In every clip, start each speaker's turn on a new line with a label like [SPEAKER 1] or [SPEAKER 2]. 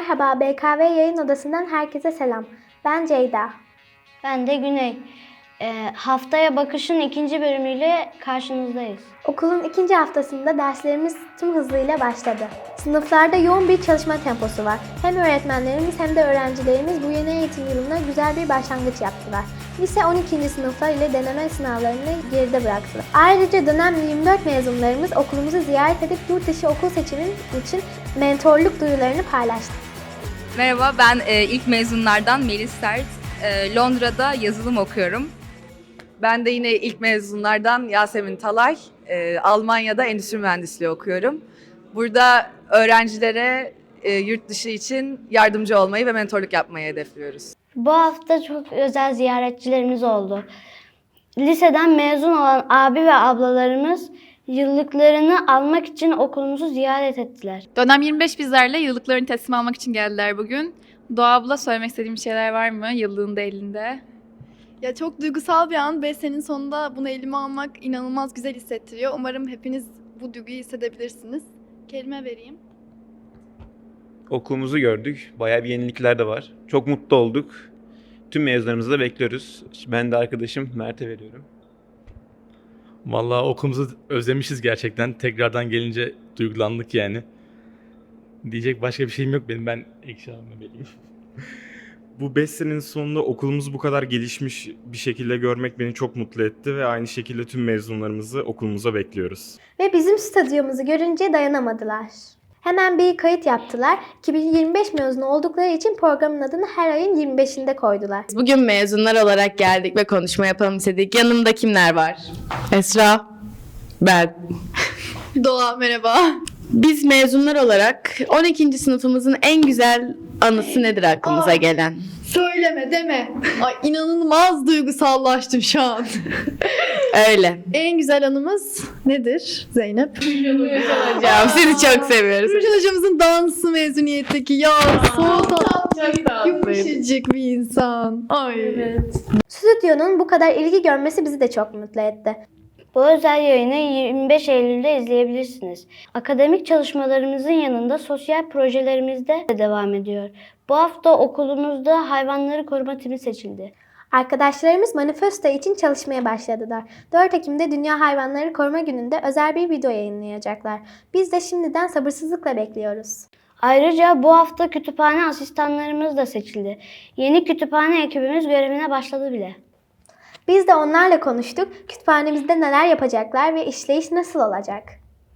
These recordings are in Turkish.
[SPEAKER 1] Merhaba, BKV yayın odasından herkese selam. Ben Ceyda.
[SPEAKER 2] Ben de Güney. Ee, haftaya Bakış'ın ikinci bölümüyle karşınızdayız.
[SPEAKER 1] Okulun ikinci haftasında derslerimiz tüm hızıyla başladı. Sınıflarda yoğun bir çalışma temposu var. Hem öğretmenlerimiz hem de öğrencilerimiz bu yeni eğitim yılına güzel bir başlangıç yaptılar. Lise 12. sınıflar ile deneme sınavlarını geride bıraktılar. Ayrıca dönem 24 mezunlarımız okulumuzu ziyaret edip yurt dışı okul seçimi için mentorluk duyularını paylaştı.
[SPEAKER 3] Merhaba, ben e, ilk mezunlardan Melis Sert. E, Londra'da yazılım okuyorum.
[SPEAKER 4] Ben de yine ilk mezunlardan Yasemin Talay. Ee, Almanya'da endüstri mühendisliği okuyorum. Burada öğrencilere e, yurt dışı için yardımcı olmayı ve mentorluk yapmayı hedefliyoruz.
[SPEAKER 2] Bu hafta çok özel ziyaretçilerimiz oldu. Liseden mezun olan abi ve ablalarımız yıllıklarını almak için okulumuzu ziyaret ettiler.
[SPEAKER 5] Dönem 25 bizlerle yıllıklarını teslim almak için geldiler bugün. Doğa abla söylemek istediğim şeyler var mı yıllığında elinde?
[SPEAKER 6] Ya çok duygusal bir an. 5 senenin sonunda bunu elime almak inanılmaz güzel hissettiriyor. Umarım hepiniz bu duyguyu hissedebilirsiniz. Kelime vereyim.
[SPEAKER 7] Okulumuzu gördük. Bayağı bir yenilikler de var. Çok mutlu olduk. Tüm mezunlarımızı da bekliyoruz. Ben de arkadaşım Mert'e veriyorum.
[SPEAKER 8] Vallahi okulumuzu özlemişiz gerçekten. Tekrardan gelince duygulandık yani. Diyecek başka bir şeyim yok benim. Ben ekşi vereyim.
[SPEAKER 9] Bu 5 senenin sonunda okulumuzu bu kadar gelişmiş bir şekilde görmek beni çok mutlu etti ve aynı şekilde tüm mezunlarımızı okulumuza bekliyoruz.
[SPEAKER 1] Ve bizim stadyumumuzu görünce dayanamadılar. Hemen bir kayıt yaptılar. 2025 mezunu oldukları için programın adını her ayın 25'inde koydular.
[SPEAKER 10] Bugün mezunlar olarak geldik ve konuşma yapalım istedik. Yanımda kimler var? Esra, ben.
[SPEAKER 6] Doğa merhaba.
[SPEAKER 10] Biz mezunlar olarak 12. sınıfımızın en güzel anısı nedir aklımıza
[SPEAKER 6] Aa.
[SPEAKER 10] gelen?
[SPEAKER 6] Söyleme deme. Ay inanılmaz duygusallaştım şu an.
[SPEAKER 10] Öyle.
[SPEAKER 6] en güzel anımız nedir Zeynep?
[SPEAKER 10] Hocam sizi çok seviyoruz.
[SPEAKER 6] Rujin hocamızın dansı mezuniyetteki ya so tatlı, yumuşacık bir insan. Ay. Evet.
[SPEAKER 1] Stüdyonun bu kadar ilgi görmesi bizi de çok mutlu etti.
[SPEAKER 2] Bu özel yayını 25 Eylül'de izleyebilirsiniz. Akademik çalışmalarımızın yanında sosyal projelerimiz de devam ediyor. Bu hafta okulumuzda hayvanları koruma timi seçildi.
[SPEAKER 1] Arkadaşlarımız manifesto için çalışmaya başladılar. 4 Ekim'de Dünya Hayvanları Koruma Günü'nde özel bir video yayınlayacaklar. Biz de şimdiden sabırsızlıkla bekliyoruz.
[SPEAKER 2] Ayrıca bu hafta kütüphane asistanlarımız da seçildi. Yeni kütüphane ekibimiz görevine başladı bile.
[SPEAKER 1] Biz de onlarla konuştuk. Kütüphanemizde neler yapacaklar ve işleyiş nasıl olacak?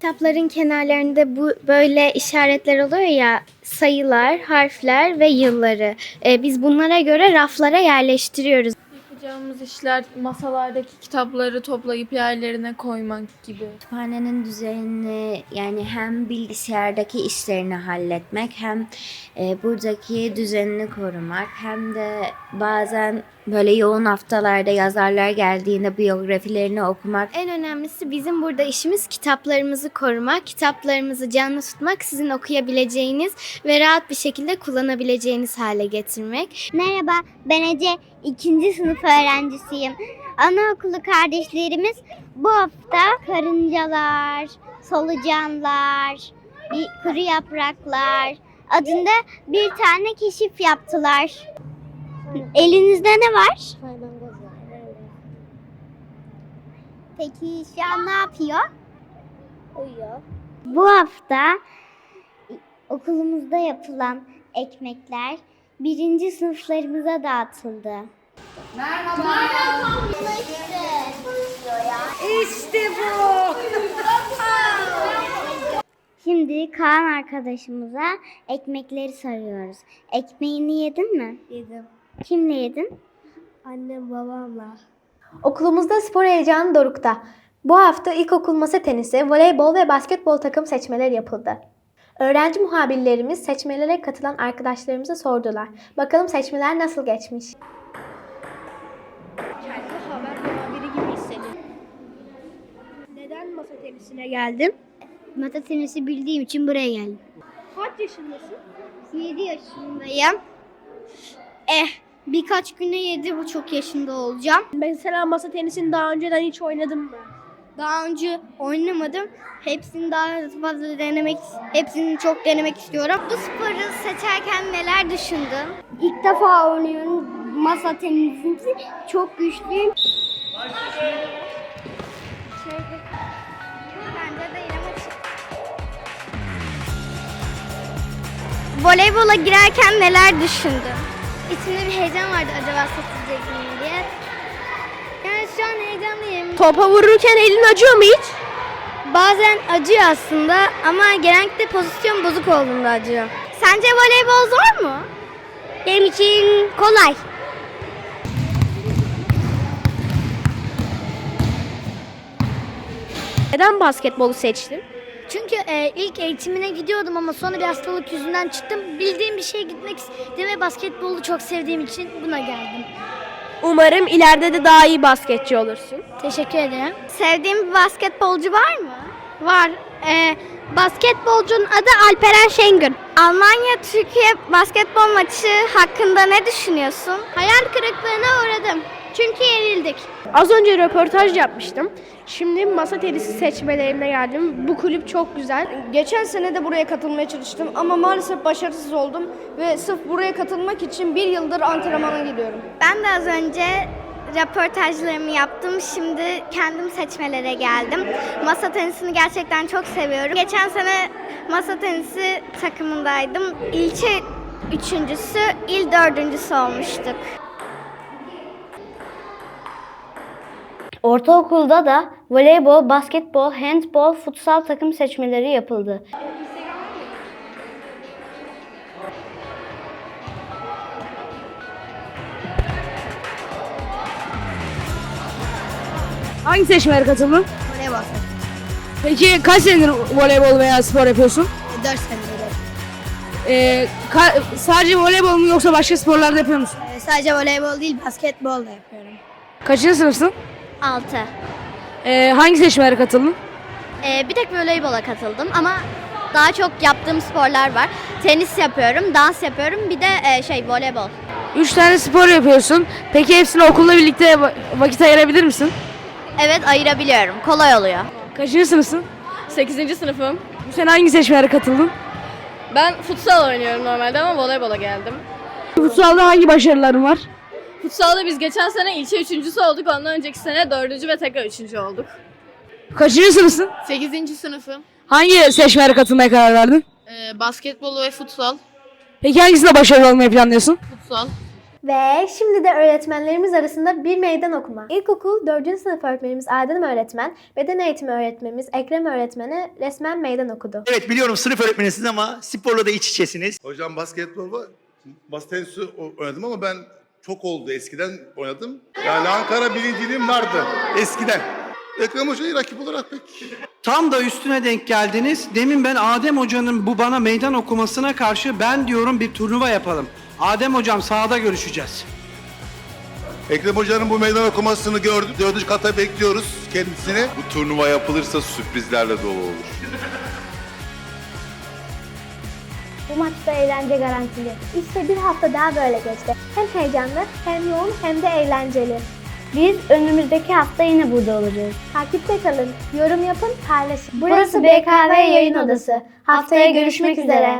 [SPEAKER 11] Kitapların kenarlarında bu böyle işaretler oluyor ya sayılar, harfler ve yılları. Ee, biz bunlara göre raflara yerleştiriyoruz.
[SPEAKER 6] Yapacağımız işler masalardaki kitapları toplayıp yerlerine koymak gibi.
[SPEAKER 12] Kütüphanenin düzenini yani hem bilgisayardaki işlerini halletmek hem e, buradaki düzenini korumak hem de bazen böyle yoğun haftalarda yazarlar geldiğinde biyografilerini okumak.
[SPEAKER 11] En önemlisi bizim burada işimiz kitaplarımızı korumak, kitaplarımızı canlı tutmak, sizin okuyabileceğiniz ve rahat bir şekilde kullanabileceğiniz hale getirmek.
[SPEAKER 13] Merhaba, ben Ece. ikinci sınıf öğrencisiyim. Anaokulu kardeşlerimiz bu hafta karıncalar, solucanlar, kuru yapraklar adında bir tane keşif yaptılar. Elinizde ne var? Peki şu an ne yapıyor? Uyuyor. Bu hafta okulumuzda yapılan ekmekler birinci sınıflarımıza dağıtıldı. İşte bu. Şimdi Kaan arkadaşımıza ekmekleri sarıyoruz. Ekmeğini yedin mi? Yedim. Kimle yedin?
[SPEAKER 1] Annem babamla. Okulumuzda spor heyecanı dorukta. Bu hafta ilkokul masa tenisi, voleybol ve basketbol takım seçmeleri yapıldı. Öğrenci muhabirlerimiz seçmelere katılan arkadaşlarımıza sordular. Bakalım seçmeler nasıl geçmiş?
[SPEAKER 11] Neden masa tenisine geldin?
[SPEAKER 13] Masa tenisi bildiğim için buraya geldim.
[SPEAKER 11] Kaç yaşındasın?
[SPEAKER 13] 7 yaşındayım. Eh birkaç güne 7 buçuk yaşında olacağım.
[SPEAKER 11] Mesela masa tenisini daha önceden hiç oynadın mı?
[SPEAKER 13] Daha önce oynamadım. Hepsini daha fazla denemek, hepsini çok denemek istiyorum. Bu sporu seçerken neler düşündün? İlk defa oynuyorum. Masa tenisi çok güçlüyüm. Voleybola girerken neler düşündün? İçimde bir heyecan vardı acaba satılacak mıyım diye. Yani şu an heyecanlıyım.
[SPEAKER 1] Topa vururken elin acıyor mu hiç?
[SPEAKER 13] Bazen acıyor aslında ama genellikle pozisyon bozuk olduğunda acıyor. Sence voleybol zor mu? Benim için kolay.
[SPEAKER 1] Neden basketbolu seçtin?
[SPEAKER 13] Çünkü e, ilk eğitimine gidiyordum ama sonra bir hastalık yüzünden çıktım. Bildiğim bir şeye gitmek istedim ve basketbolu çok sevdiğim için buna geldim.
[SPEAKER 1] Umarım ileride de daha iyi basketçi olursun.
[SPEAKER 13] Teşekkür ederim. Sevdiğim bir basketbolcu var mı? Var. Ee, basketbolcunun adı Alperen Şengün. Almanya-Türkiye basketbol maçı hakkında ne düşünüyorsun? Hayal kırıklığına uğradım. Çünkü yenildik.
[SPEAKER 1] Az önce röportaj yapmıştım. Şimdi masa tenisi seçmelerine geldim. Bu kulüp çok güzel. Geçen sene de buraya katılmaya çalıştım ama maalesef başarısız oldum. Ve sırf buraya katılmak için bir yıldır antrenmana gidiyorum.
[SPEAKER 13] Ben de az önce röportajlarımı yaptım. Şimdi kendim seçmelere geldim. Masa tenisini gerçekten çok seviyorum. Geçen sene masa tenisi takımındaydım. İlçe üçüncüsü, il dördüncüsü olmuştuk.
[SPEAKER 2] Ortaokulda da voleybol, basketbol, handbol, futsal takım seçmeleri yapıldı.
[SPEAKER 1] Hangi seçmelere katıldın?
[SPEAKER 13] Voleybol.
[SPEAKER 1] Peki kaç senedir voleybol veya spor yapıyorsun?
[SPEAKER 13] 4 senedir.
[SPEAKER 1] Ee, sadece voleybol mu yoksa başka sporlarda yapıyor musun?
[SPEAKER 13] Sadece voleybol değil, basketbol da yapıyorum.
[SPEAKER 1] Kaçıncı sınıfsın?
[SPEAKER 13] 6.
[SPEAKER 1] Ee, hangi seçmelere katıldın?
[SPEAKER 13] Ee, bir tek voleybola katıldım ama daha çok yaptığım sporlar var. Tenis yapıyorum, dans yapıyorum, bir de e, şey voleybol.
[SPEAKER 1] Üç tane spor yapıyorsun. Peki hepsini okulla birlikte va- vakit ayırabilir misin?
[SPEAKER 13] Evet ayırabiliyorum, kolay oluyor.
[SPEAKER 1] Kaçıncı sınıfsın?
[SPEAKER 14] 8. sınıfım.
[SPEAKER 1] Bu sene hangi seçmelere katıldın?
[SPEAKER 14] Ben futsal oynuyorum normalde ama voleybola geldim.
[SPEAKER 1] Futsalda hangi başarıların var?
[SPEAKER 14] Futsalda biz geçen sene ilçe üçüncüsü olduk. Ondan önceki sene dördüncü ve tekrar üçüncü olduk.
[SPEAKER 1] Kaçıncı sınıfsın?
[SPEAKER 14] 8. sınıfım.
[SPEAKER 1] Hangi seçmelere katılmaya karar verdin?
[SPEAKER 14] Ee, basketbol ve futsal.
[SPEAKER 1] Peki hangisinde başarılı olmayı planlıyorsun?
[SPEAKER 14] Futsal.
[SPEAKER 1] Ve şimdi de öğretmenlerimiz arasında bir meydan okuma. İlkokul 4. sınıf öğretmenimiz Adem öğretmen, beden eğitimi öğretmenimiz Ekrem öğretmene resmen meydan okudu.
[SPEAKER 15] Evet biliyorum sınıf öğretmenisiniz ama sporla da iç içesiniz.
[SPEAKER 16] Hocam basketbol var. Masa tenisi oynadım ama ben çok oldu. Eskiden oynadım. Yani Ankara birinciliğim vardı. Eskiden. Ekrem Hoca'yı rakip olarak pek...
[SPEAKER 15] Tam da üstüne denk geldiniz. Demin ben Adem Hoca'nın bu bana meydan okumasına karşı ben diyorum bir turnuva yapalım. Adem Hocam sahada görüşeceğiz.
[SPEAKER 16] Ekrem Hoca'nın bu meydan okumasını gördük. Dördüncü kata bekliyoruz kendisini.
[SPEAKER 17] Bu turnuva yapılırsa sürprizlerle dolu olur.
[SPEAKER 1] Bu maçta eğlence garantili. İşte bir hafta daha böyle geçti. Hem heyecanlı, hem yoğun, hem de eğlenceli.
[SPEAKER 2] Biz önümüzdeki hafta yine burada olacağız.
[SPEAKER 1] Takipte kalın, yorum yapın, paylaşın.
[SPEAKER 2] Burası BKV Yayın Odası. Haftaya görüşmek üzere.